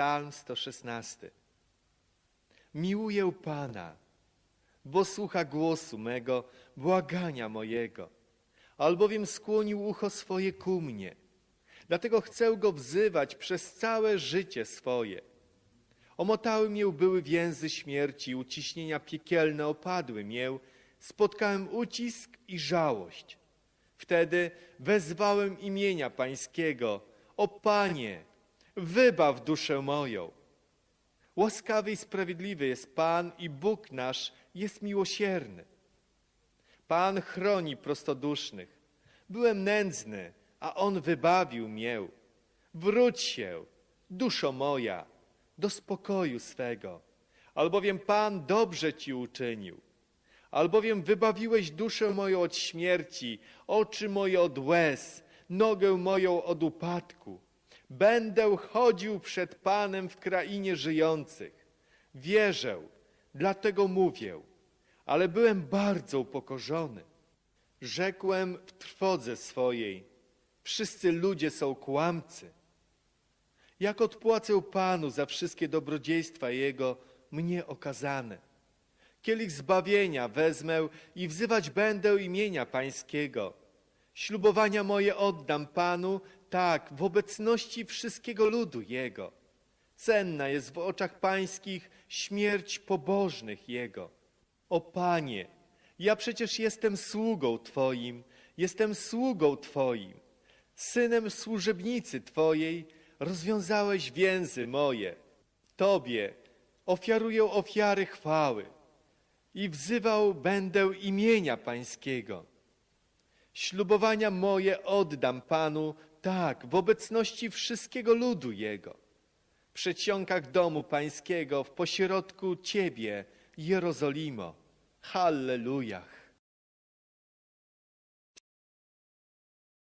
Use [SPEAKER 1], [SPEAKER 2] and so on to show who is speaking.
[SPEAKER 1] Psalm 116. Miłuję Pana, bo słucha głosu mego, błagania mojego, albowiem skłonił ucho swoje ku mnie. Dlatego chcę Go wzywać przez całe życie swoje. Omotały mię były więzy śmierci, uciśnienia piekielne opadły mię, spotkałem ucisk i żałość. Wtedy wezwałem imienia Pańskiego, o Panie, wybaw duszę moją. Łaskawy i sprawiedliwy jest Pan i Bóg nasz jest miłosierny. Pan chroni prostodusznych. Byłem nędzny, a On wybawił mię. Wróć się, duszo moja, do spokoju swego, albowiem Pan dobrze Ci uczynił. Albowiem wybawiłeś duszę moją od śmierci, oczy moje od łez, nogę moją od upadku. Będę chodził przed Panem w krainie żyjących. Wierzę, dlatego mówię, ale byłem bardzo upokorzony. Rzekłem w trwodze swojej, wszyscy ludzie są kłamcy. Jak odpłacę Panu za wszystkie dobrodziejstwa Jego mnie okazane. Kielich zbawienia wezmę i wzywać będę imienia Pańskiego. Ślubowania moje oddam Panu, tak, w obecności wszystkiego ludu Jego. Cenna jest w oczach Pańskich śmierć pobożnych Jego. O Panie, ja przecież jestem sługą Twoim, jestem sługą Twoim. Synem służebnicy Twojej rozwiązałeś więzy moje. Tobie ofiaruję ofiary chwały i wzywał będę imienia Pańskiego. Ślubowania moje oddam Panu, tak, w obecności wszystkiego ludu Jego. W przedsionkach domu Pańskiego, w pośrodku Ciebie, Jerozolimo. Hallelujah.